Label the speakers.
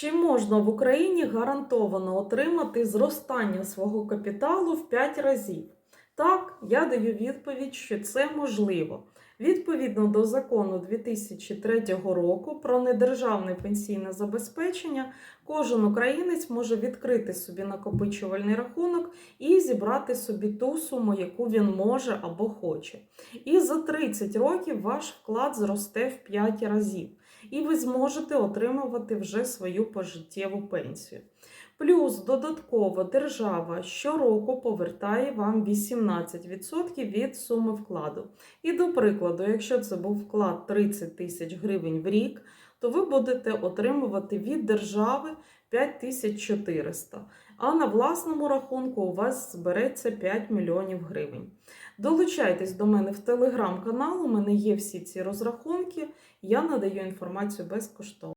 Speaker 1: Чи можна в Україні гарантовано отримати зростання свого капіталу в 5 разів? Так, я даю відповідь, що це можливо. Відповідно до закону 2003 року про недержавне пенсійне забезпечення, кожен українець може відкрити собі накопичувальний рахунок і зібрати собі ту суму, яку він може або хоче. І за 30 років ваш вклад зросте в 5 разів і ви зможете отримувати вже свою пожиттєву пенсію. Плюс додатково держава щороку повертає вам 18% від суми вкладу. І до прикладу, якщо це був вклад 30 тисяч гривень в рік, то ви будете отримувати від держави 5400, а на власному рахунку у вас збереться 5 мільйонів гривень. Долучайтесь до мене в телеграм-канал, у мене є всі ці розрахунки, я надаю інформацію безкоштовно.